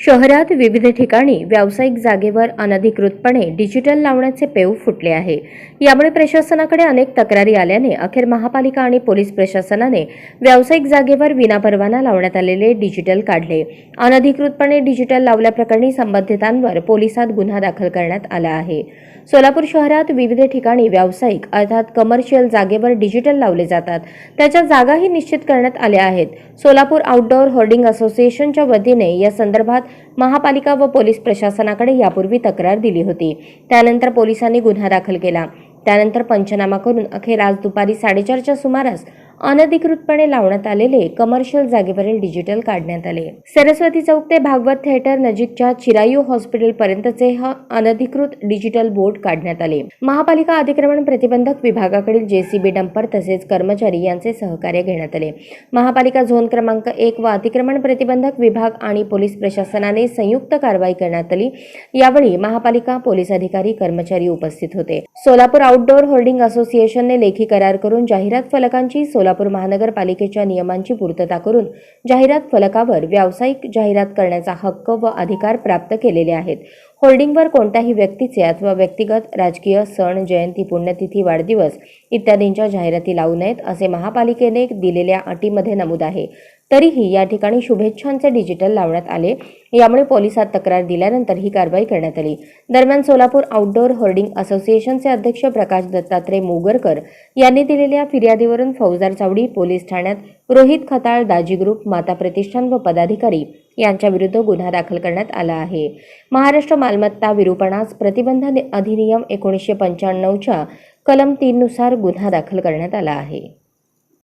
शहरात विविध ठिकाणी व्यावसायिक जागेवर अनधिकृतपणे डिजिटल लावण्याचे पेव फुटले आहे. यामुळे प्रशासनाकडे अनेक तक्रारी आल्याने अखेर महापालिका आणि पोलीस प्रशासनाने व्यावसायिक जागेवर विनापरवाना लावण्यात आलेले डिजिटल काढले. अनधिकृतपणे डिजिटल लावल्याप्रकरणी संबंधितांवर पोलिसात गुन्हा दाखल करण्यात आला आहे. सोलापूर शहरात विविध ठिकाणी व्यावसायिक अर्थात कमर्शियल जागेवर डिजिटल लावले जातात. त्याच्या जागाही निश्चित करण्यात आल्या आहेत. सोलापूर आउटडोअर होर्डिंग असोसिएशनच्या वतीने या संदर्भात महापालिका व पोलीस प्रशासनाकडे यापूर्वी तक्रार दिली होती. त्यानंतर पोलिसांनी गुन्हा दाखल केला. त्यानंतर पंचनामा करून अखेर आज दुपारी साडेचारच्या सुमारास अनधिकृतपणे लावण्यात आलेले कमर्शियल जागेवरील डिजिटल काढण्यात आले. सरस्वती चौक ते भागवत थिएटर नजीकच्या चिरायू हॉस्पिटल पर्यंतचे अनधिकृत डिजिटल बोर्ड काढण्यात आले. महापालिका अतिक्रमण प्रतिबंधक विभागाकडील जेसीबी डंपर तसेच कर्मचारी यांचे सहकार्य घेण्यात आले. महापालिका झोन क्रमांक एक व अतिक्रमण प्रतिबंधक विभाग आणि पोलीस प्रशासनाने संयुक्त कारवाई करण्यात आली. यावेळी महापालिका पोलीस अधिकारी कर्मचारी उपस्थित होते. सोलापूर आउटडोअर होर्डिंग असोसिएशनने लेखी करार करून जाहिरात फलकांची सोलापूर महानगरपालिकेच्या नियमांची पूर्तता करून जाहिरात फलकावर व्यावसायिक जाहिरात करण्याचा हक्क व अधिकार प्राप्त केलेले आहेत. होर्डिंगवर कोणत्याही व्यक्तीचे अथवा व्यक्तिगत राजकीय सण जयंती पुण्यतिथी वाढदिवस इत्यादींच्या जाहिराती लावू नयेत असे महापालिकेने दिलेल्या अटीमध्ये नमूद आहे. तरीही या ठिकाणी शुभेच्छांचे डिजिटल लावण्यात आले. यामुळे पोलिसात तक्रार दिल्यानंतर ही कारवाई करण्यात आली. दरम्यान सोलापूर आउटडोअर होर्डिंग असोसिएशनचे अध्यक्ष प्रकाश दत्तात्रय मोगरकर यांनी दिलेल्या फिर्यादीवरून फौजदार चावडी पोलीस ठाण्यात रोहित खताळ दाजी ग्रुप माता प्रतिष्ठान व पदाधिकारी यांच्याविरुद्ध गुन्हा दाखल करण्यात आला आहे. महाराष्ट्र मालमत्ता विरूपणास प्रतिबंध अधिनियम एकोणीसशे पंच्याण्णवच्या कलम तीननुसार गुन्हा दाखल करण्यात आला आहे.